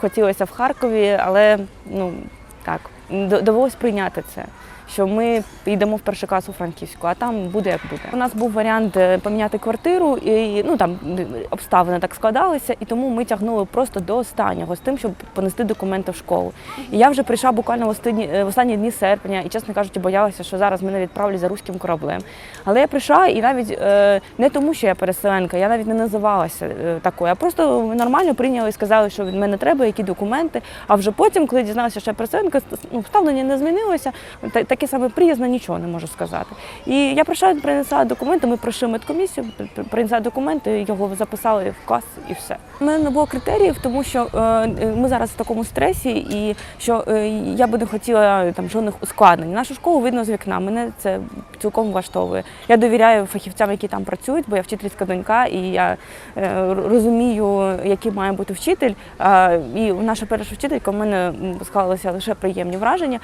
хотілося в Харкові, але ну так, довелось прийняти це. Що ми йдемо в перший клас у Франківську, а там буде як буде. У нас був варіант е, поміняти квартиру, і ну там обставини так складалися, і тому ми тягнули просто до останнього з тим, щоб понести документи в школу. І я вже прийшла буквально в останні, е, в останні дні серпня, і чесно кажучи, боялася, що зараз мене відправлять за руським кораблем. Але я прийшла і навіть е, не тому, що я переселенка, я навіть не називалася такою, а просто нормально прийняли і сказали, що від мене треба, які документи. А вже потім, коли дізналася, що я переселенка, ну, ставлення не змінилося. Таке саме приязно нічого не можу сказати. І я прийшла, принесла документи, ми пройшли медкомісію, принесла документи, його записали в клас і все. У мене не було критеріїв, тому що е, е, ми зараз в такому стресі, і що е, я би не хотіла там жодних ускладнень. Нашу школу видно з вікна. Мене це цілком влаштовує. Я довіряю фахівцям, які там працюють, бо я вчительська донька, і я розумію, який має бути вчитель. І наша перша вчителька в мене склалися лише приємні враження.